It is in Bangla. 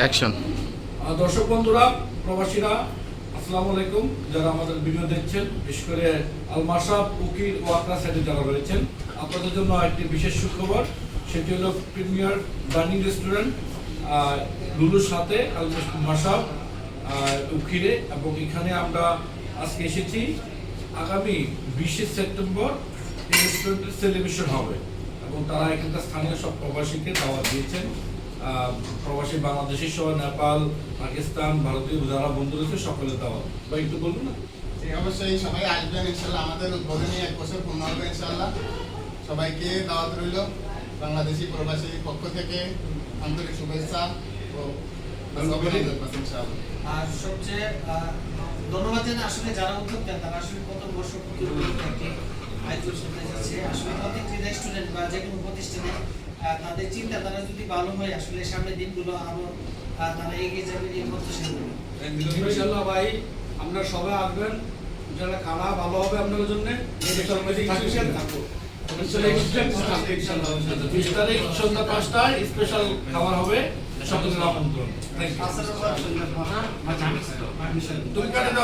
অ্যাকশন দর্শক বন্ধুরা, প্রবাসীরা, আসসালামু আলাইকুম। যারা আমাদের ভিডিও দেখছেন, বিশেষ করে আলমাসাব উকির ও আকরা সাইডে যারা রয়েছেন, আপনাদের জন্য একটি বিশেষ সুখবর। সেটি হলো প্রিমিয়ার ডাইনিং রেস্টুরেন্ট লুলুর সাথে আলমাসাব উকিরে এবং এখানে আমরা আজকে এসেছি, আগামী বিশে সেপ্টেম্বর এই রেস্টুরেন্টের সেলিব্রেশন হবে। এবং তারা এখানকার স্থানীয় সব প্রবাসীকে দাওয়াত দিয়েছেন। প্রবাসী বাংলাদেশি সহ নেপাল পাকিস্তান ভারতীয় যারা বন্ধু রয়েছে সকলের দাওয়াত। বা একটু বলুন না? অবশ্যই। সবাই আসবেন ইনশাল্লাহ। আমাদের উদ্বোধনী এক বছর পূর্ণ হবে ইনশাল্লাহ। সবাইকে দাওয়াত রইল। বাংলাদেশি প্রবাসী পক্ষ থেকে আন্তরিক শুভেচ্ছা ও আর সবচেয়ে আহ, ধন্যবাদ জানাই আসলে যারা উদ্যোক্তা তারা আসলে কত বছর পূর্বে একটি আয়োজন করতে যাচ্ছে। আসলে প্রত্যেকটি রেস্টুরেন্ট বা যে কোনো প্রতিষ্ঠানে তাদের চিন্তাধারা যদি ভালো হয় আসলে সামনের দিনগুলো আরও তারা এগিয়ে যাবে এই ইনশাল্লাহ ভাই আপনারা সবাই আসবেন। ইনশাল্লাহ খানা ভালো হবে আপনাদের জন্য। সন্ধ্যা পাঁচটায় স্পেশাল খাবার হবে. তুমি কাটে দাও।